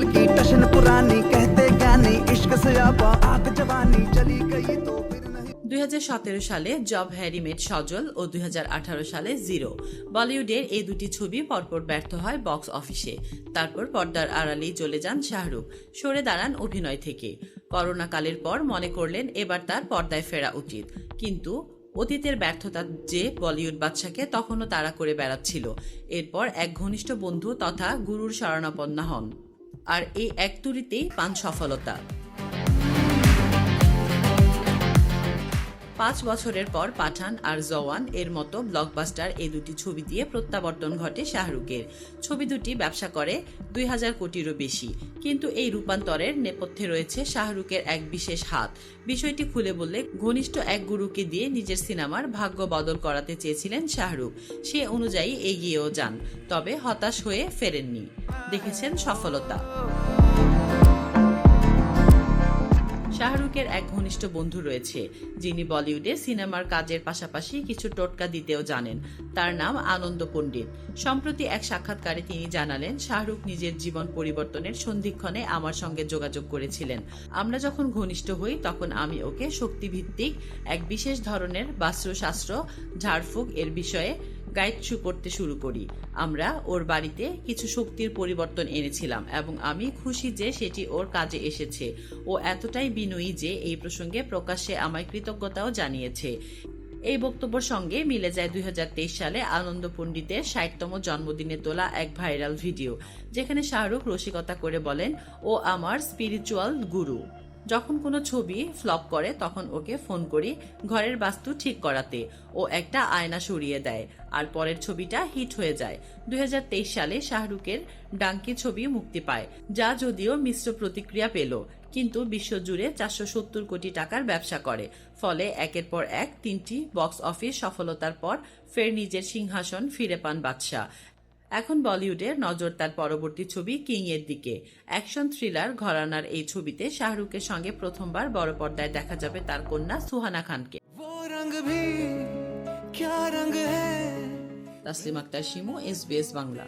दिल की टशन पुरानी कहते ज्ञानी इश्क से आपा आग जवानी चली गई तो फिर नहीं দুই সালে জব হ্যারি মেট সজল ও দুই সালে জিরো বলিউডের এই দুটি ছবি পরপর ব্যর্থ হয় বক্স অফিসে তারপর পর্দার আড়ালেই চলে যান শাহরুখ সরে দাঁড়ান অভিনয় থেকে করোনাকালের পর মনে করলেন এবার তার পর্দায় ফেরা উচিত কিন্তু অতীতের ব্যর্থতা যে বলিউড বাদশাকে তখনও তাড়া করে বেড়াচ্ছিল এরপর এক ঘনিষ্ঠ বন্ধু তথা গুরুর শরণাপন্না হন আর এই এক তুলিতেই পান সফলতা। পাঁচ বছরের পর পাঠান আর জওয়ান এর মতো ব্লকবাস্টার এই দুটি ছবি দিয়ে প্রত্যাবর্তন ঘটে শাহরুখের। ছবি দুটি ব্যবসা করে দুই হাজার কোটিরও বেশি। কিন্তু এই রূপান্তরের নেপথ্যে রয়েছে শাহরুখের এক বিশেষ হাত। বিষয়টি খুলে বললে ঘনিষ্ঠ এক গুরুকে দিয়ে নিজের সিনেমার ভাগ্য বদল করাতে চেয়েছিলেন শাহরুখ। সে অনুযায়ী এগিয়েও যান, তবে হতাশ হয়ে ফেরেননি। দেখেছেন সফলতা। শাহরুখের এক ঘনিষ্ঠ বন্ধু রয়েছে, যিনি বলিউডে সিনেমার কাজের পাশাপাশি কিছু টোটকা দিতেও জানেন। তার নাম আনন্দ পণ্ডিত। সম্প্রতি এক সাক্ষাৎকারে তিনি জানালেন, শাহরুখ নিজের জীবন পরিবর্তনের সন্ধিক্ষণে আমার সঙ্গে যোগাযোগ করেছিলেন। আমরা যখন ঘনিষ্ঠ হই, তখন আমি ওকে শক্তিভিত্তিক এক বিশেষ ধরনের বাস্ত্রশাস্ত্র, ঝাড়ফুঁক এর বিষয়ে গাইড শু করতে শুরু করি। আমরা ওর বাড়িতে কিছু শক্তির পরিবর্তন এনেছিলাম এবং আমি খুশি যে সেটি ওর কাজে এসেছে। ও এতটাই বিনয়ী যে এই প্রসঙ্গে প্রকাশ্যে আমায় কৃতজ্ঞতাও জানিয়েছে। এই বক্তব্যের সঙ্গে মিলে যায় দুই হাজার তেইশ সালে আনন্দ পণ্ডিতের ষাটতম জন্মদিনে তোলা এক ভাইরাল ভিডিও, যেখানে শাহরুখ রসিকতা করে বলেন, ও আমার স্পিরিচুয়াল গুরু যখন কোনো ছবি ফ্লপ করে, তখন ওকে ফোন করি ঘরের বাস্তু ঠিক করাতে। ও একটা আয়না সরিয়ে দেয় আর পরের ছবিটা হিট হয়ে যায়। দুই হাজার তেইশ সালে শাহরুখের ডাঙ্কি ছবি মুক্তি পায়, যা যদিও মিশ্র প্রতিক্রিয়া পেল, কিন্তু বিশ্বজুড়ে চারশো সত্তর কোটি টাকার ব্যবসা করে। ফলে একের পর এক তিনটি বক্স অফিস সফলতার পর ফের নিজের সিংহাসন ফিরে পান বাদশাহ। এখন বলিউডের নজর তার পরবর্তী ছবি কিং এর দিকে। অ্যাকশন থ্রিলার ঘরানার এই ছবিতে শাহরুখের সঙ্গে প্রথমবার বড় পর্দায় দেখা যাবে তার কন্যা সুহানা খানকে। তাসলিম আক্তার শিমু এসবিএস বাংলা।